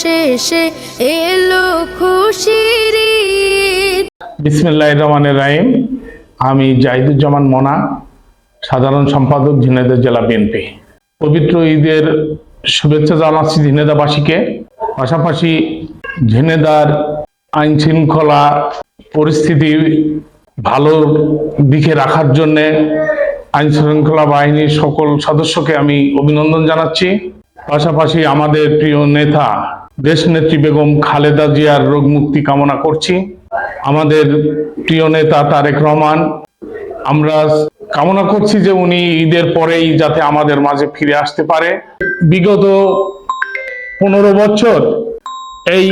শেষে এলো খুশির বিসমিল্লাহ রহমানের রাহিম। আমি জাহিদুজ্জামান মোনা, সাধারণ সম্পাদক, ঝিনাইদহ জেলা বিএনপি পবিত্র ঈদের শুভেচ্ছা জানাচ্ছি ঝিনেদাবাসীকে পাশাপাশি ঝিনেদার আইন শৃঙ্খলা পরিস্থিতি ভালো দিকে রাখার জন্যে আইন শৃঙ্খলা বাহিনীর সকল সদস্যকে আমি অভিনন্দন জানাচ্ছি। পাশাপাশি আমাদের প্রিয় নেতা দেশনেত্রী বেগম খালেদা জিয়ার রোগ মুক্তি কামনা করছি। আমাদের প্রিয় নেতা তারেক রহমান, আমরা কামনা করছি যে উনি ঈদের পরেই যাতে আমাদের মাঝে ফিরে আসতে পারে। বিগত পনেরো বছর এই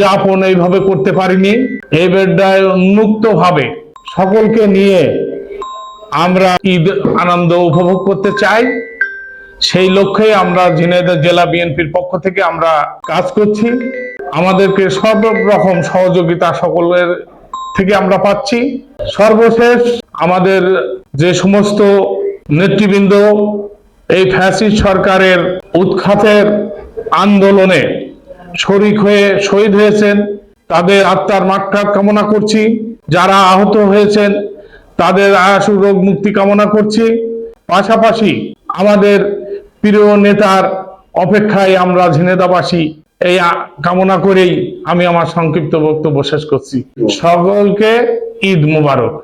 যাপন এইভাবে করতে পারিনি। এই বেডায় উন্মুক্ত ভাবে সকলকে নিয়ে আমরা ঈদ আনন্দ উপভোগ করতে চাই। সেই লক্ষ্যে আমরা ঝিনাইদহ জেলা বিএনপির পক্ষ থেকে আমরা কাজ করছি। আমাদেরকে সব রকম সহযোগিতা সকলের থেকে আমরা পাচ্ছি। সর্বশেষ আমাদের যে সমস্ত নেতৃবৃন্দ, এই ফ্যাসিস্ট সরকারের উৎখাতের আন্দোলনে শরিক হয়ে শহীদ হয়েছেন, তাদের আত্মার মাঠঘাট কামনা করছি। যারা আহত হয়েছেন, তাদের আশু রোগ মুক্তি কামনা করছি। পাশাপাশি আমাদের প্রিয় নেতার অপেক্ষায় আমরা ঝিনেদাবাসী, এই কামনা করেই আমি আমার সংক্ষিপ্ত বক্তব্য শেষ করছি। সকলকে ঈদ মুবারক।